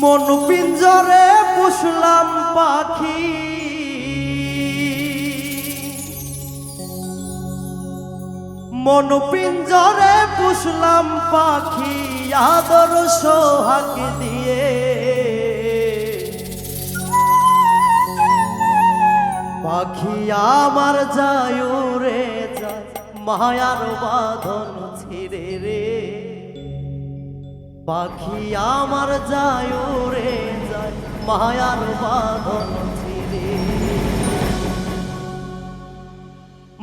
মন পিঞ্জরে পুষলাম পাখি। মন পিঞ্জরে পুষলাম পাখি, আদর সোহাগ দিয়ে পাখি আমার যায় রে মায়ার বাঁধন ছিঁড়ে রে। পাখি আমার যায় রে যায়, মায়ার বাঁধন ছিঁড়ে।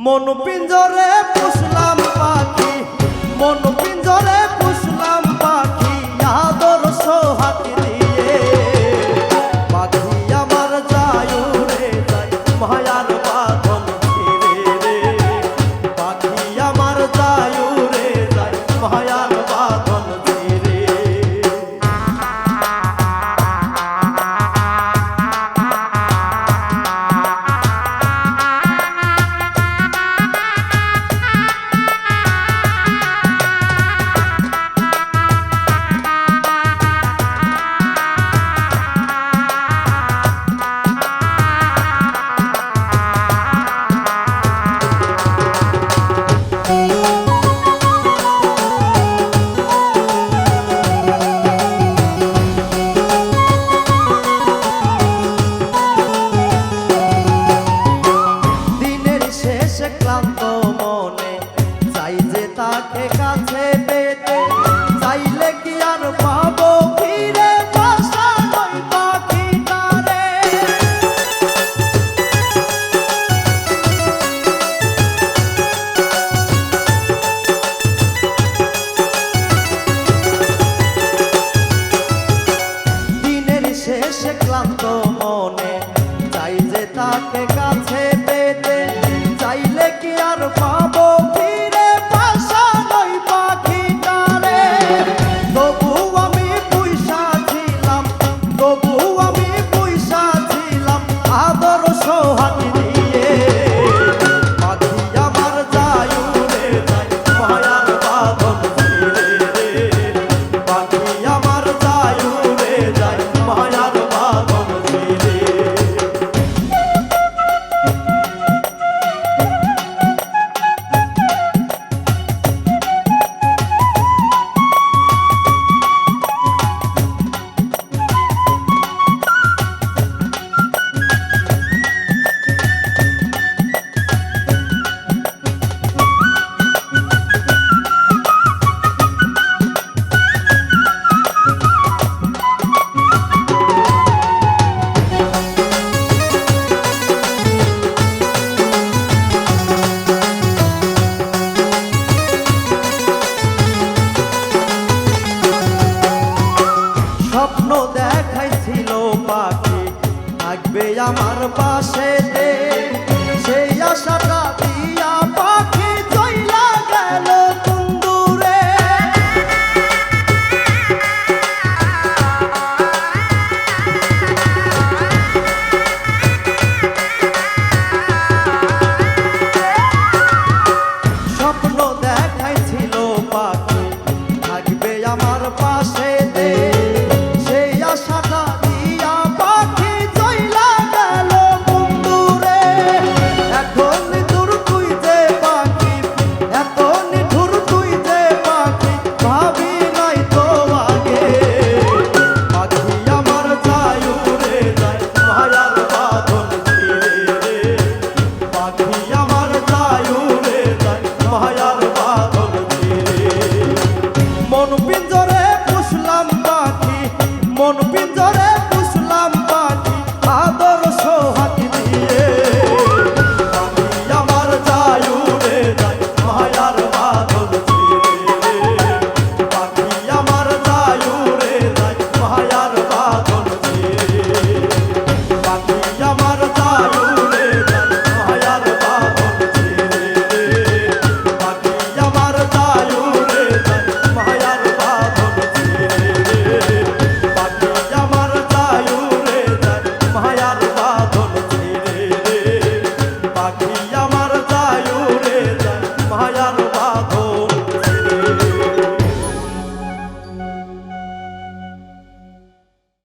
মন পিঞ্জরে পুষলাম পাখি, মন পিঞ্জরে তাকে কাছে পেতে দেখাইছিল পাখি থাকবে আমার পাশে সেই আশাটা No.